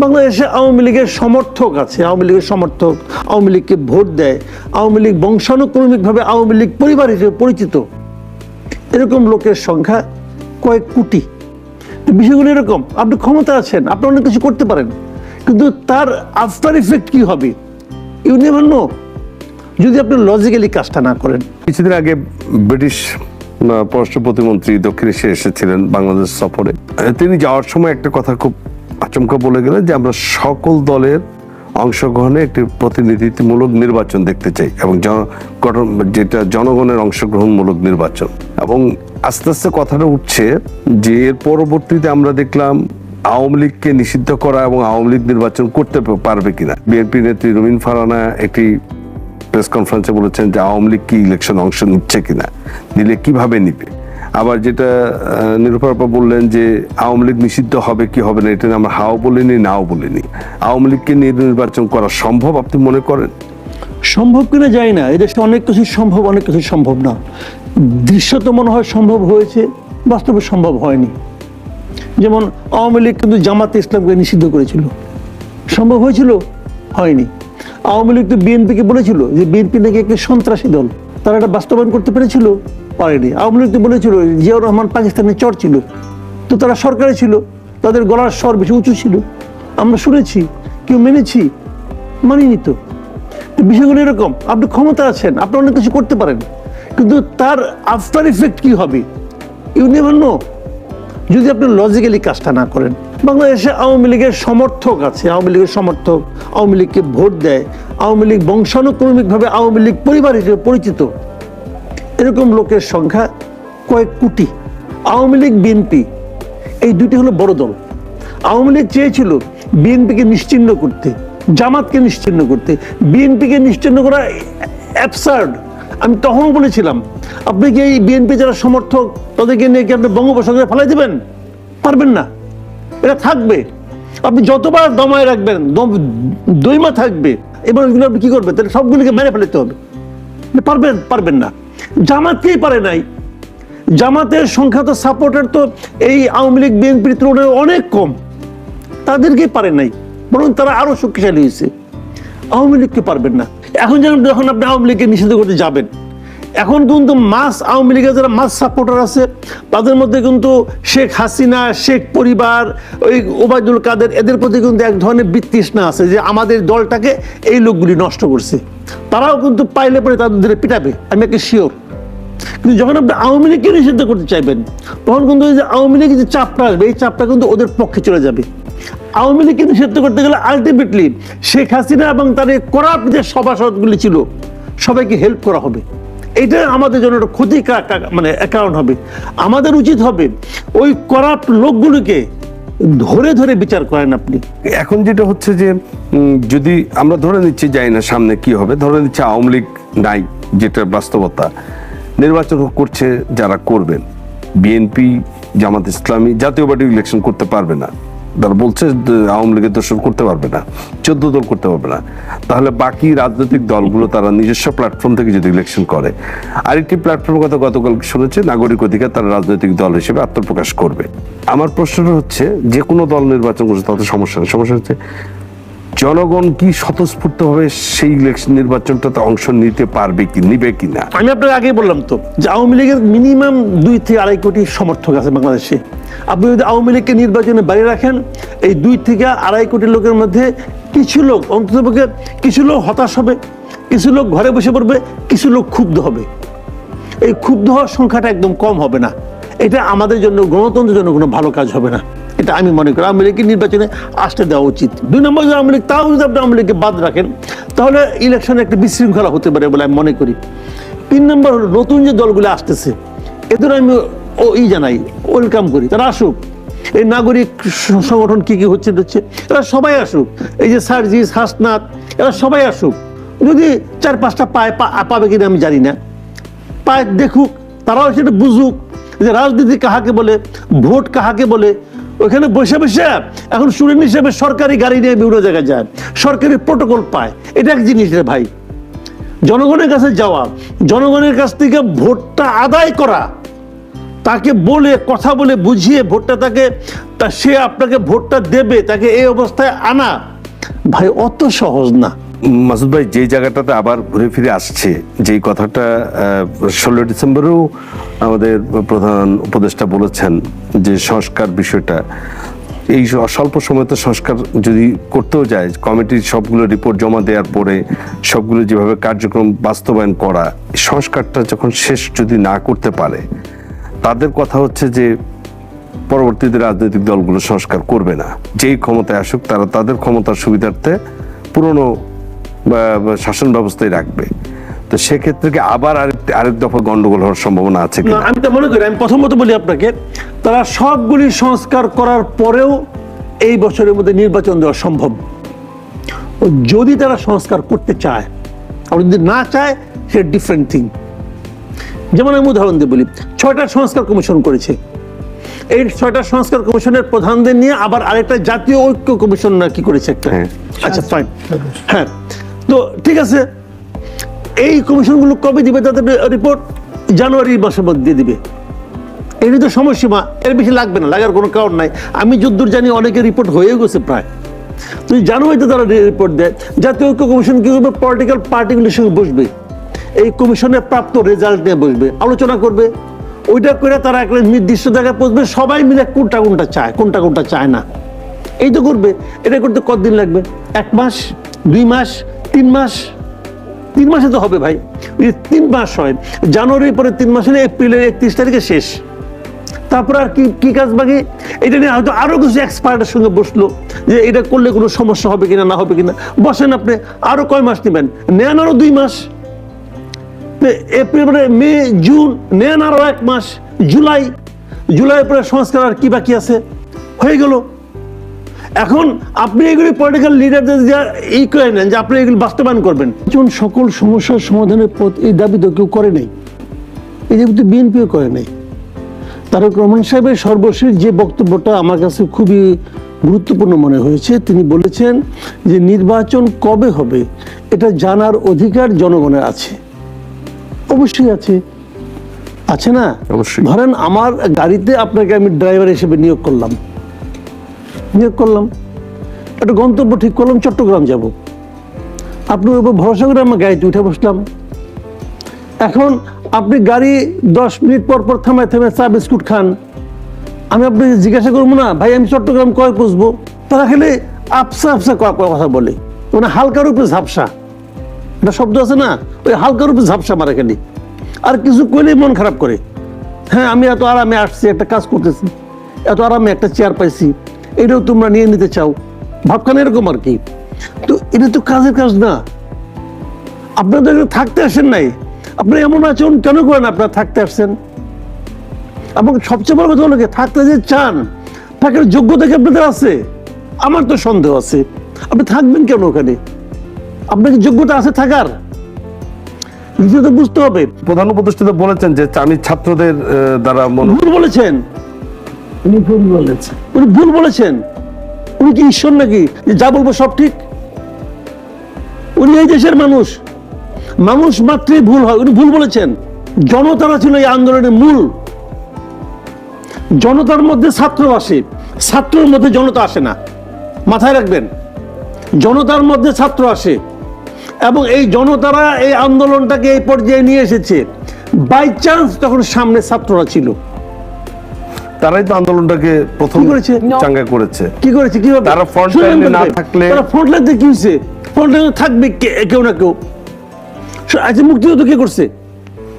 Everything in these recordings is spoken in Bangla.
বাংলাদেশে আওয়ামী লীগের সমর্থক আছে, আওয়ামী লীগের সমর্থক, আওয়ামী লীগকে ভোট দেয়, আওয়ামী লীগ বংশানুক্রমিকভাবে আওয়ামী লীগ পরিবার হিসেবে পরিচিত। এরকম লোকের সংখ্যা কয়েক কোটি। বিষয়গুলো এরকম, আপনি ক্ষমতা আছেন, আপনি অনেক কিছু করতে পারেন, কিন্তু তার আফটার ইফেক্ট কি হবে? ইউ নেভার নো যদি আপনি লজিক্যালি কাজটা না করেন। কিছুদিন আগে ব্রিটিশ পররাষ্ট্র প্রতিমন্ত্রী দক্ষিণ এশিয়া এসেছিলেন বাংলাদেশ সফরে। তিনি যাওয়ার সময় একটা কথা খুব আচমকা বলে গেলেন যে আমরা সকল দলের অংশগ্রহণে একটি প্রতিনিধিত্বমূলক নির্বাচন দেখতে চাই এবং যেটা জনগণের অংশগ্রহণমূলক নির্বাচন। এবং আস্তে আস্তে কথাটা উঠছে যে এর পরবর্তীতে আমরা দেখলাম আওয়ামী লীগকে নিষিদ্ধ করা এবং আওয়ামী লীগ নির্বাচন করতে পারবে কিনা। বিএনপি নেত্রী রুমিন ফারানা একটি প্রেস কনফারেন্সে বলেছেন যে আওয়ামী লীগ কি ইলেকশন অংশ নিচ্ছে কিনা, নিলে কীভাবে নিবে? আবার যেটা আহ, নিরূপা আপা বললেন যে আওয়ামী লীগ নিষিদ্ধ হবে কি হবে না এটা আমরা হাও বলিনি নাও বলিনি। আওয়ামী লীগকে নির্বাচন করা সম্ভব আপনি মনে করেন? সম্ভব কিনা যায় না এদেশে অনেক কিছু সম্ভব অনেক কিছু সম্ভব না। দৃশ্যত মনে হয় সম্ভব হয়েছে বাস্তবে সম্ভব হয়নি। যেমন আওয়ামী লীগ কিন্তু জামাতে ইসলামকে নিষিদ্ধ করেছিল। সম্ভব হয়েছিল? হয়নি। আওয়ামী লীগ তো বিএনপিকে বলেছিল যে বিএনপি নাকি একটি সন্ত্রাসী দল তারা এটা বাস্তবায়ন করতে পেরেছিল? পারেনি। আওয়ামী লীগ তো বলেছিল, জিয়াউর রহমান পাকিস্তানের চর ছিল। তো তারা সরকারে ছিল, তাদের গলার স্বর বেশি উঁচু ছিল। আমরা শুনেছি, কেউ মেনেছি, মানিনি তো। বিষয়গুলো এরকম, আপনি ক্ষমতা আছেন, আপনি অনেক কিছু করতে পারেন। কিন্তু তার আফটার ইফেক্ট কি হবে? ইউ যদি আপনি লজিক্যালি কাজটা না করেন। বাংলাদেশে আওয়ামী লীগের সমর্থক আছে, আওয়ামী লীগের সমর্থক, আওয়ামী লীগকে ভোট দেয়। আওয়ামী লীগ বংশানুক্রমিকভাবে আওয়ামী লীগ পরিবার হিসেবে পরিচিত। এরকম লোকের সংখ্যা কয়েক কোটি। আওয়ামী লীগ, বিএনপি, এই দুটি হলো বড় দল। আওয়ামী লীগ চেয়েছিল বিএনপিকে নিশ্চিহ্ন করতে, জামাতকে নিশ্চিহ্ন করতে। বিএনপিকে নিশ্চিহ্ন করা অ্যাবসার্ড আমি তখন বলেছিলাম, আপনি কি এই বিএনপি যারা সমর্থক, তাদেরকে নিয়ে কি আপনি বঙ্গোপসাগরে ফেলাই দেবেন? পারবেন না। এটা থাকবে। আপনি যতবার দমায় রাখবেন দইমা থাকবে। এবার আপনি কি করবেন? তাহলে সবগুলিকে মেরে ফেলতে হবে। পারবেন পারবেন না। জামাতকেই পারে নাই। জামাতের সংখ্যা তো সাপোর্টার তো এই আওয়ামী লীগ বিএনপির তুলনায় অনেক কম। তাদেরকেই পারে নাই, বরং তারা আরও শক্তিশালী হয়েছে। আওয়ামী লীগকে পারবেন না। এখন যেন যখন আপনি আওয়ামী লীগকে নিষিদ্ধ করতে যাবেন, এখন কিন্তু মাস আওয়ামী লীগের যারা মাস সাপোর্টার আছে, তাদের মধ্যে কিন্তু শেখ হাসিনা, শেখ পরিবার, ওই ওবায়দুল কাদের, এদের প্রতি কিন্তু এক ধরনের বিতৃষ্ণা আছে যে আমাদের দলটাকে এই লোকগুলি নষ্ট করছে। তারাও কিন্তু পাইলে পরে তাদের ধরে পিটাবে, আমি একে শিওর কিন্তু যখন আপনি আওয়ামী লীগকে নিষিদ্ধ করতে চাইবেন, তখন কিন্তু এই যে আওয়ামী লীগের যে চাপটা আসবে, এই চাপটা কিন্তু ওদের পক্ষে চলে যাবে। আওয়ামী লীগকে নিষিদ্ধ করতে গেলে আলটিমেটলি শেখ হাসিনা এবং তার এই করাপ্ট যে সভাসদগুলি ছিল, সবাইকে হেল্প করা হবে। এটা আমাদের জন্য একটা ক্ষতি মানে কারণ হবে। আমাদের উচিত হবে ওই করাপ্ট লোকগুলিকে ধরে ধরে বিচার করেন আপনি। এখন যেটা হচ্ছে যে যদি আমরা ধরে নিচ্ছি যাই না সামনে কি হবে, ধরে নিচ্ছে আওয়ামী লীগ নাই, যেটা বাস্তবতা। নির্বাচন করছে যারা করবেন। বিএনপি, জামাত ইসলামী জাতীয় পার্টি ইলেকশন করতে পারবে না। তারা বলছে আওয়ামী লীগের দর্শন করতে পারবে না, চোদ্দ দল করতে পারবে না। তাহলে বাকি রাজনৈতিক দলগুলো তারা নিজস্ব প্ল্যাটফর্ম থেকে যদি ইলেকশন করে, আরেকটি প্ল্যাটফর্মের কথা গতকাল শুনেছে, নাগরিক অধিকার তারা রাজনৈতিক দল হিসেবে আত্মপ্রকাশ করবে। আমার প্রশ্নটা হচ্ছে, যে কোনো দল নির্বাচন করছে তাতে সমস্যা সমস্যা হচ্ছে জনগণ কি স্বতঃস্ফূর্তভাবে সেই ইলেকশন নির্বাচনটাতে অংশ নিতে পারবে কি, নিবে কি না? আমি আপনাকে আগে বললাম তো যে আওয়ামী লীগের মিনিমাম দুই থেকে আড়াই কোটি সমর্থক আছে বাংলাদেশে। আপনি যদি আওয়ামী লীগকে নির্বাচনে বাইরে রাখেন, এই দুই থেকে আড়াই কোটি লোকের মধ্যে কিছু লোক, অন্ততপক্ষে কিছু লোক হতাশ হবে, কিছু লোক ঘরে বসে পড়বে, কিছু লোক ক্ষুব্ধ হবে। এই ক্ষুব্ধ হওয়ার সংখ্যাটা একদম কম হবে না। এটা আমাদের জন্য, গণতন্ত্রের জন্য কোনো ভালো কাজ হবে না। এটা আমি মনে করি, আওয়ামী লীগকে নির্বাচনে আসতে দেওয়া উচিত। দুই নম্বর যদি আওয়ামী লীগ, তাও যদি আপনি আওয়ামী লীগকে বাদ রাখেন, তাহলে ইলেকশনে একটা বিশৃঙ্খলা হতে পারে বলে আমি মনে করি। তিন নম্বর হলো, নতুন যে দলগুলো আসতেছে, এদের আমি ও ই জানাই ওয়েলকাম করি। তারা আসুক। এই নাগরিক সংগঠন কি কি হচ্ছে হচ্ছে, এরা সবাই আসুক। এই যে সার্জিস, হাসনাত, এরা সবাই আসুক। যদি চার পাঁচটা পায় পাবে কিনা আমি জানি না। পায় দেখুক, তারাও সেটা বুঝুক। যে রাজনীতি কাহাকে বলে, ভোট কাহাকে বলে ওখানে বসে বসে এখন স্টুডেন্ট হিসেবে সরকারি গাড়ি নিয়ে বিভিন্ন জায়গায় যায়। সরকারি প্রোটোকল পায়। এটা এক জিনিস রে ভাই। জনগণের কাছে যাওয়া, জনগণের কাছ থেকে ভোটটা আদায় করা, তাকে বলে, কথা বলে বুঝিয়ে ভোটটা তাকে, তা সে আপনাকে ভোটটা দেবে, তাকে এই অবস্থায় আনা, ভাই, অত সহজ না। মাসুদ ভাই যে জায়গাটাতে আবার ঘুরে ফিরে আসছে, যেই কথাটা ষোলো ডিসেম্বরেও আমাদের প্রধান উপদেষ্টা বলেছেন যে সংস্কার বিষয়টা। এই স্বল্প সময় তো সংস্কার যদি করতেও যায়, কমিটির সবগুলো রিপোর্ট জমা দেওয়ার পরে সবগুলো যেভাবে কার্যক্রম বাস্তবায়ন করা সংস্কারটা যখন শেষ যদি না করতে পারে, তাদের কথা হচ্ছে যে পরবর্তীতে রাজনৈতিক দলগুলো সংস্কার করবে না। যেই ক্ষমতায় আসুক, তারা তাদের ক্ষমতার সুবিধার্থে পুরনো শাসন ব্যবস্থায় রাখবে। তো সেক্ষেত্রে কি আবার আরেক আরেক দফা গন্ডগোল হওয়ার সম্ভাবনা আছে কি না, আমি তো মনে করি আমি প্রথমত বলি আপনাকে তারা সবগুলি সংস্কার করার পরেও এই বছরের মধ্যে নির্বাচন দেওয়া সম্ভব। ও যদি তারা সংস্কার করতে চায় আর যদি না চায় সে ডিফারেন্ট থিং যেমন আমি উদাহরণ দিয়ে বলি ছয়টা সংস্কার কমিশন করেছে। এই ছয়টা সংস্কার কমিশনের প্রধানদের নিয়ে আবার আরেকটা জাতীয় ঐক্য কমিশন না কি করেছে একটা। হ্যাঁ। আচ্ছা ফাইন হ্যাঁ। তো ঠিক আছে, এই কমিশনগুলো কবে দিবে তাদের রিপোর্ট জানুয়ারি মাসের মধ্যে দিয়ে দিবে এরই তো সময়সীমা, এর বেশি লাগবে না, লাগার কোনো কারণ নাই। আমি যদ্দূর জানি অনেকের রিপোর্ট হয়ে গেছে প্রায়। তুই জানুয়ারিতে তারা রিপোর্ট দেয়, জাতীয় ঐক্য কমিশন কি করবে? পলিটিক্যাল পার্টিগুলির সঙ্গে বসবে। এই কমিশনের প্রাপ্ত রেজাল্ট নিয়ে বসবে, আলোচনা করবে। ওইটা করে তারা একটা নির্দিষ্ট জায়গায় পৌঁছবে, সবাই মিলে কোনটা কোনটা চায়, কোনটা কোনটা চায় না। এই তো করবে, এটা করতে কতদিন লাগবে? এক মাস? দুই মাস? তিন মাস। তিন মাসে তো হবে ভাই। তিন মাস হয়। জানুয়ারির পরে তিন মাস হলে এপ্রিলের একত্রিশ তারিখে শেষ। তারপর আর কি কি কাজ বাকি? এটা নিয়ে হয়তো আরও কিছু এক্সপার্টের সঙ্গে বসল যে এটা করলে কোনো সমস্যা হবে কিনা, না হবে কিনা। বসেন আপনি, আরও কয় মাস নেবেন? নেন আরও দুই মাস। এপ্রিল পরে মে, জুন, নেন আরও এক মাস। জুলাই। জুলাই পরে সংস্কার আর কি বাকি আছে? হয়ে গেল। এখন আপনি এগুলি পলিটিক্যাল লিডারদের যা এই করে নেন যে আপনি এগুলি বাস্তবায়ন করবেন। যেমন সকল সমস্যার সমাধানের পথ এই দাবি তো কেউ করে নাই। এই দাবি তো বিএনপিও করে নাই। তারক রহমান সাহেবের সর্বশেষ যে বক্তব্যটা আমার কাছে খুবই গুরুত্বপূর্ণ মনে হয়েছে তিনি বলেছেন যে নির্বাচন কবে হবে এটা জানার অধিকার জনগণের আছে। অবশ্যই আছে। আছে না? অবশ্যই। ধরেন আমার গাড়িতে আপনাকে আমি ড্রাইভার হিসেবে নিয়োগ করলাম। নিয়োগ করলাম, একটা গন্তব্য ঠিক করলাম, চট্টগ্রাম যাব। আপনার উপর ভরসা করে আমার গাড়িতে উঠে বসলাম। এখন আপনি গাড়ি দশ মিনিট পর পর থামায় থামায় চা বিস্কুট খান। আমি আপনাকে জিজ্ঞাসা করব না, ভাই, আমি চট্টগ্রাম কয় পুষবো তারা খেলে ক- ক- কথা বলে। মানে হালকার উপরে ঝাপসা। একটা শব্দ আছে না? ওই হালকার উপরে ঝাপসা মারা খালি। আর কিছু কইলেই মন খারাপ করে। হ্যাঁ আমি এত আরামে আসছি, একটা কাজ করতেছি। এত আরামে একটা চেয়ার পাইছি। এটাও তোমরা নিয়ে নিতে চাও। ভাবখান এরকম আর কি। তো এটা তো কাজের কাজ না। এখানে থাকতে আসেন নাই। আপনি এমন আচরণ কেন করেন আপনারা থাকতে আসছেন? এবং সবচেয়ে বড় কথা হলো থাকতে যে চান থাকার যোগ্যতা কি আপনাদের আছে? আমার তো সন্দেহ আছে। আপনি থাকবেন কেন ওখানে? আপনার কি যোগ্যতা আছে থাকার? বুঝতে হবে। প্রধান উপদেষ্টা বলেছেন যে আমি ছাত্রদের দ্বারা ভুল বলেছেন। উনি ভুল বলেছেন। উনি ভুল বলেছেন। উনি কি ঈশ্বর নাকি? যে বলব সব ঠিক? উনি এই দেশের মানুষ। মানুষ মাত্রই ভুল হয়। উনি ভুল বলেছেন। জনতারা ছিল এই আন্দোলনের মূল। জনতার মধ্যে ছাত্র আসে। ছাত্রের মধ্যে জনতা আসে না। মাথায় রাখবেন। জনতার মধ্যে ছাত্র আসে। এবং এই জনতারা এই আন্দোলনটাকে এই পর্যায়ে নিয়ে এসেছে। বাই চান্স তখন সামনে ছাত্ররা ছিল। তারাই তো আন্দোলনটাকে প্রথম করেছে? চাঙ্গা করেছে। কি করেছে? কীভাবে তারা এ বলতে। না থাকলে- তারা ফ্রন্ট লাইনে কি হয়েছে? ফ্রন্ট লাইনে থাকবে কে- কেউ না কেউ। শু- আচ্ছা মুক্তিযুদ্ধ কে করছে?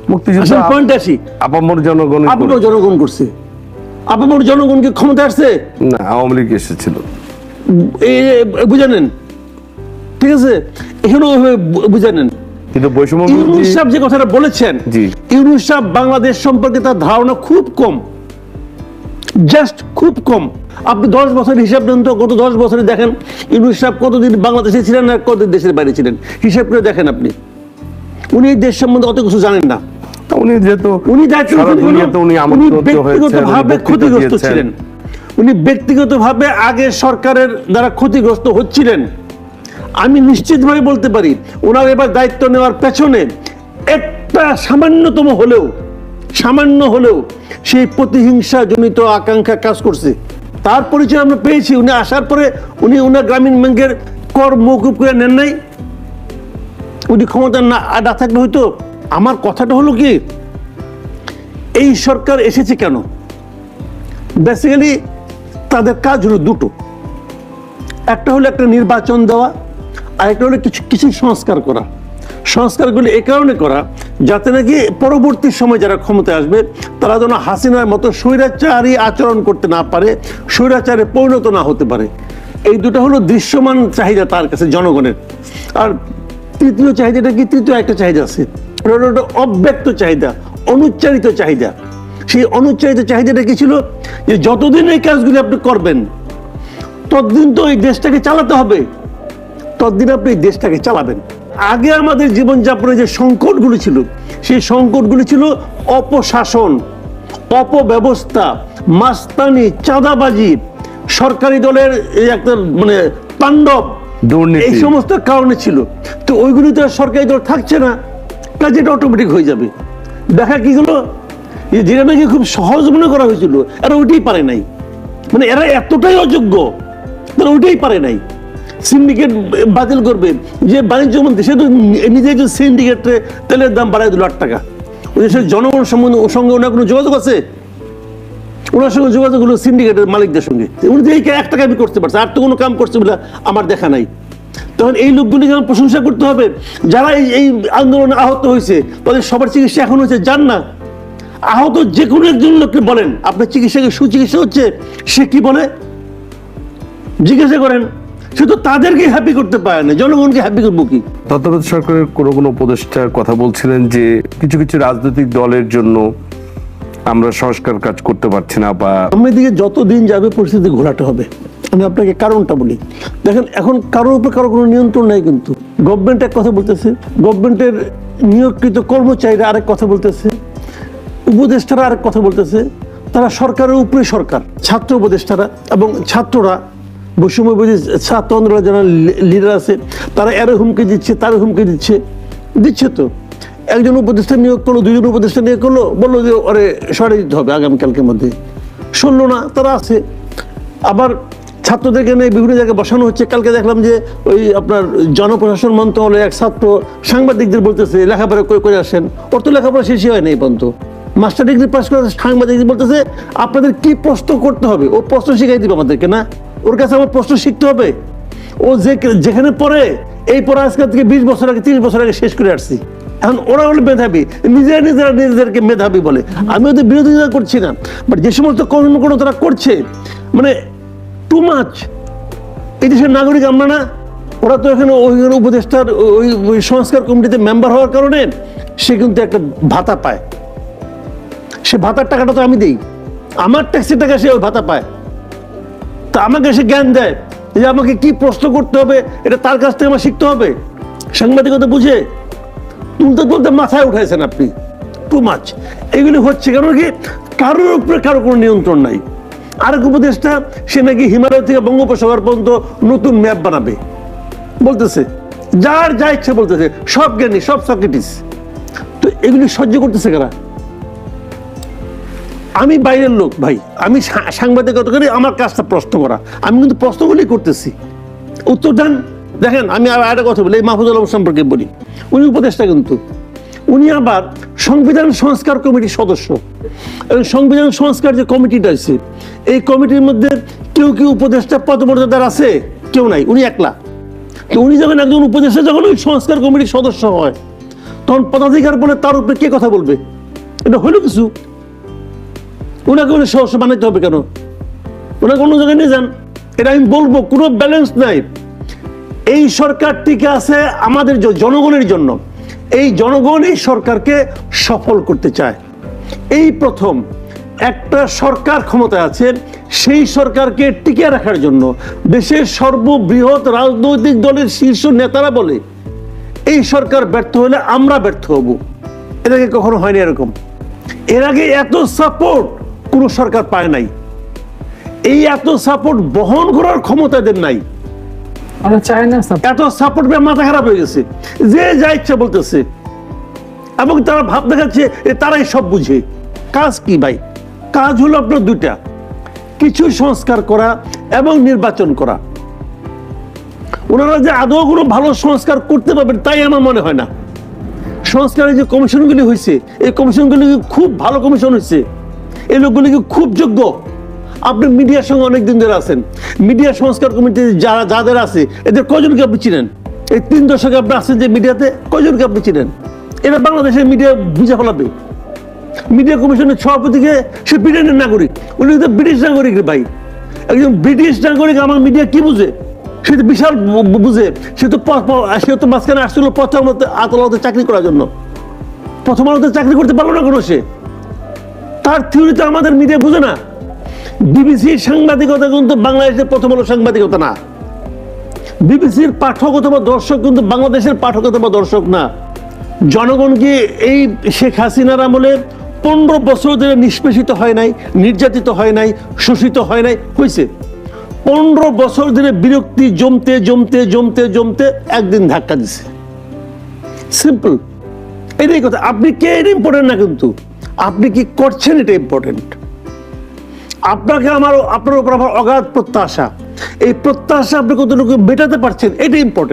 মুক্তিযুদ্ধ আসলে পয়েন্ট আসি। আপামর জনগণ আপনার জনগণ করছে। আপনার জনগণকে ক্ষমতা আসছে? না আওয়ামী লীগ এসেছিল। এই বুঝে নেন। ঠিক আছে? এখানে ওইভাবে বু- বুঝে নেন। কিন্তু বৈষম্য ইউনুস সাহেব যে কথাটা বলেছেন জি। ইউনুস সাহেব বাংলাদেশ সম্পর্কে তার ধারণা খুব কম। জাস্ট খুব কম। আপনি দশ বছর হিসাব নেন তো গত দশ বছরে দেখেন ইউনুস সাহেব কতদিন বাংলাদেশে ছিলেন আর কতদিন দেশের বাইরে ছিলেন? হিসাব করে দেখেন আপনি। উনি এই দেশ সম্বন্ধে অত কিছু জানেন না। উনি যেহেতু উনি ব্যক্তিগতভাবে ক্ষতিগ্রস্ত ছিলেন। উনি ব্যক্তিগতভাবে আগে সরকারের দ্বারা ক্ষতিগ্রস্ত হচ্ছিলেন। আমি নিশ্চিতভাবে বলতে পারি ওনার এবার দায়িত্ব নেওয়ার পেছনে একটা সামান্যতম হলেও সামান্য হলেও সেই প্রতিহিংসা জনিত আকাঙ্ক্ষা কাজ করছে। তার পরিচয় আমরা পেয়েছি, উনি আসার পরে উনি উনার গ্রামীণ ব্যাংকের কর মৌকুব করে নেন নাই। উনি ক্ষমতা না না থাকলে হয়তো আমার কথাটা হলো কি, এই সরকার এসেছে কেন? বেসিক্যালি তাদের কাজ হলো দুটো। একটা হলো একটা নির্বাচন দেওয়া, আর একটা হলো কিছু কিছু সংস্কার করা। সংস্কারগুলি এ কারণে করা যাতে নাকি পরবর্তী সময় যারা ক্ষমতায় আসবে, তারা যেন হাসিনার মতো স্বৈরাচারী আচরণ করতে না পারে, স্বৈরাচারে পরিণত না হতে পারে। এই দুটো হলো দৃশ্যমান চাহিদা তার কাছে জনগণের। আর তৃতীয় চাহিদাটা কি? তৃতীয় একটা চাহিদা আছে। অব্যক্ত চাহিদা, অনুচ্চারিত চাহিদা। সেই অনুচ্চারিত চাহিদাটা কি ছিল? যে যতদিন এই কাজগুলি আপনি করবেন, ততদিন তো এই দেশটাকে চালাতে হবে। ততদিন আপনি এই দেশটাকে চালাবেন। আগে আমাদের জীবনযাপনের যে সংকটগুলো ছিল সেই সংকটগুলি ছিল অপশাসন অপব্যবস্থা মাস্তানি চাঁদাবাজি সরকারি দলের এই একটা মানে তাণ্ডব। এই সমস্ত কারণে ছিল। তো ওইগুলি তো সরকারি দল থাকছে না কাজে এটা অটোমেটিক হয়ে যাবে। দেখা কি হলো? যেটা নাকি খুব সহজ মনে করা হয়েছিল এরা ওইটাই পারে নাই। মানে এরা এতটাই অযোগ্য তারা ওইটাই পারে নাই। সিন্ডিকেট বাতিল করবে। যে বাণিজ্য মন্ত্রী, সে তো নিজে একজন সিন্ডিকেটে তেলের দাম বাড়ায় দিল আট টাকা। ওই দেশের জনগণ সম্বন্ধে ওর সঙ্গে ওনার কোনো যোগাযোগ আছে? ওনার সঙ্গে যোগাযোগ হলো সিন্ডিকেটের মালিকদের সঙ্গে। উনি এই এক টাকা আমি করতে পারছে, আর তো কোনো কাম করছে বলে আমার দেখা নাই। তখন এই লোকগুলি যেমন প্রশংসা করতে হবে, যারা এই এই আন্দোলনে আহত হয়েছে, তাদের সবার চিকিৎসা এখন হচ্ছে যান না। আহত যে কোনো একজন লোককে বলেন, আপনার চিকিৎসাকে সুচিকিৎসা হচ্ছে? সে কি বলে? জিজ্ঞাসা করেন। সে তো তাদেরকে হ্যাপি করতে পারে না জনগণকে হ্যাপি করব কি? তত্ত্বাবধায়ক সরকারের কোনো কোনো উপদেষ্টার কথা বলছিলেন যে কিছু কিছু রাজনৈতিক দলের জন্য আমরা সংস্কার কাজ করতে পারছি না বা সামনের দিকে যত দিন যাবে পরিস্থিতি ঘোলাতে হবে। আমি আপনাকে কারণটা বলি। দেখেন এখন কারোর উপর কারও কোনো নিয়ন্ত্রণ নাই কিন্তু। গভর্নমেন্ট এক কথা বলতেছে গভর্নমেন্টের নিয়োগকৃত কর্মচারীরা আরেক কথা বলতেছে উপদেষ্টারা আরেক কথা বলতেছে তারা সরকারের উপরে সরকার ছাত্র উপদেষ্টারা এবং ছাত্ররা বৈষম্যবাদী ছাত্র যারা লিডার আছে, তারা এর হুমকি দিচ্ছে তার হুমকি দিচ্ছে। দিচ্ছে তো। একজন উপদেষ্টা নিয়োগ করল দুজন উপদেষ্টা নিয়োগ করল, বলল যে ওরে সরে দিতে হবে আগামীকালকের মধ্যে। শুনলো না, তারা আছে। আবার ছাত্রদেরকে নিয়ে বিভিন্ন জায়গায় বসানো হচ্ছে। কালকে দেখলাম যে ওই আপনার জনপ্রশাসন মন্ত্রণালয়ে এক ছাত্র সাংবাদিকদের বলতেছে, লেখাপড়া করে করে আসেন? ওর তো লেখাপড়া শেষই হয় এই পর্যন্ত। মাস্টার ডিগ্রি পাস করে সাংবাদিকদের বলতেছে, আপনাদের কি প্রশ্ন করতে হবে? ও প্রশ্ন শিখাই দিবে আমাদেরকে, না? ওর কাছে আমার প্রশ্ন শিখতে হবে। ও যে যেখানে পড়ে, এই পড়া আজকাল থেকে বিশ বছর আগে, তিরিশ বছর আগে শেষ করে আসছি। এখন ওরা হলো মেধাবী, নিজেরা নিজেরা নিজেদেরকে মেধাবী বলে। আমি ওদের বিরোধিতা করছি না। বাট যে সমস্ত কর্মকর্তা তারা করছে মানে টু মাচ এই দেশের নাগরিক আমরা না। ওরা তো এখানে ওই উপদেষ্টার, ওই ওই সংস্কার কমিটিতে মেম্বার হওয়ার কারণে সে কিন্তু একটা ভাতা পায়। সে ভাতার টাকাটা তো আমি দিই। আমার ট্যাক্সের টাকা সে ওই ভাতা পায়। তা আমাকে সে জ্ঞান দেয় যে আমাকে কি প্রশ্ন করতে হবে, এটা তার কাছ থেকে আমার শিখতে হবে। সাংবাদিকতা বুঝে? তুলতে তুলতে মাথায় উঠাইছেন আপনি। টু মাছ এগুলি হচ্ছে কারণ কি, কারোর উপরে কারও কোনো নিয়ন্ত্রণ নাই। আরেক উপদেশটা সে নাকি হিমালয় থেকে বঙ্গোপসাগর পর্যন্ত নতুন ম্যাপ বানাবে। বলতেছে, যার যা ইচ্ছা বলতেছে, সব জ্ঞানী, সব সক্রেটিস তো এগুলি সহ্য করতেছে কারা? আমি বাইরের লোক, ভাই। আমি সাংবাদিকতা করি আমার কাজটা প্রশ্ন করা। আমি কিন্তু প্রশ্নগুলি করতেছি। উত্তর দেন। দেখেন, আমি আর একটা কথা বলি, এই মাহফুজুল আলম সম্পর্কে বলি। উনি উপদেষ্টা কিন্তু। উনি আবার সংবিধান সংস্কার কমিটির সদস্য। এবং সংবিধান সংস্কার যে কমিটিটা আছে, এই কমিটির মধ্যে কেউ কেউ উপদেষ্টা পদমর্যাদার আছে? কেউ নাই, উনি একলা। তো উনি যখন একজন উপদেষ্টা, যখন ওই সংস্কার কমিটির সদস্য হয়, তখন পদাধিকার বলে তার উপরে কে কথা বলবে? এটা হলো কিছু। ওনাকে উনি সহস্য বানাইতে হবে কেন? ওনাকে অন্য জায়গায় নিয়ে যান। এটা আমি বলব, কোনো ব্যালেন্স নাই। এই সরকার টিকে আছে আমাদের জনগণের জন্য। এই জনগণ এই সরকারকে সফল করতে চায়। এই প্রথম, একটা সরকার ক্ষমতায় আছে, সেই সরকারকে টিকে রাখার জন্য দেশের সর্ববৃহৎ রাজনৈতিক দলের শীর্ষ নেতারা বলে, এই সরকার ব্যর্থ হলে আমরা ব্যর্থ হব। আগে কখনো হয়নি এরকম। এর আগে এত সাপোর্ট কোনো সরকার পায় নাই। এই এত সাপোর্ট বহন করার ক্ষমতা এদের নাই। আমরা চাই না এত সাপোর্ট পেয়ে মাথা খারাপ হয়ে গেছে। যে যা ইচ্ছা বলতেছে। এবং তারা ভাব দেখাচ্ছে তারাই সব বুঝে। কাজ কি ভাই? কাজ হলো আপনার দুইটা। কিছু সংস্কার করা এবং নির্বাচন করা। ওনারা যে আদৌ কোনো ভালো সংস্কার করতে পারবেন তাই আমার মনে হয় না। সংস্কারের যে কমিশনগুলি হয়েছে এই কমিশনগুলি খুব ভালো কমিশন হয়েছে এই লোকগুলি কি খুব যোগ্য। আপনি মিডিয়ার সঙ্গে অনেকদিন ধরে আছেন। মিডিয়া সংস্কার কমিটি যারা যাদের আছে, এদের কজনকে আপনি চিনেন? এই তিন দশকে আপনি আছেন যে মিডিয়াতে কজনকে আপনি চিনেন? এটা বাংলাদেশের মিডিয়া বুঝে ফেলাবে। মিডিয়া কমিশনের সভাপতিকে সে ব্রিটেনের নাগরিক। উনি তো ব্রিটিশ নাগরিক ভাই। একজন ব্রিটিশ নাগরিক আমার মিডিয়া কি বুঝে? সে তো বিশাল বুঝে। সে তো সে তো মাঝখানে আসছিল প্রথম আদালতে চাকরি করার জন্য। প্রথম আলোতে চাকরি করতে পারল না কোনো সে। তার থিওরি তো আমাদের মিডিয়া বুঝে না। বিবিসির সাংবাদিকতা কিন্তু বাংলাদেশের প্রথম আলো সাংবাদিকতা না। বিবিসির পাঠক অথবা দর্শক কিন্তু বাংলাদেশের পাঠক অথবা দর্শক না। জনগণকে এই শেখ হাসিনার আমলে পনেরো বছর ধরে নিষ্পেষিত হয় নাই, নির্যাতিত হয় নাই, শোষিত হয় নাই? হয়েছে পনেরো বছর ধরে বিরক্তি জমতে জমতে জমতে জমতে একদিন ধাক্কা দিছে। সিম্পল এটাই কথা। আপনি কে? এটা ইম্পর্টেন্ট না কিন্তু। আপনি কি করছেন এটা ইম্পর্টেন্ট আপনাকে আমার, আপনার উপর আমার অগাধ প্রত্যাশা। এই প্রত্যাশা আপনি কতটুকু মেটাতে পারছেন, এটা ইম্পর্টেন্ট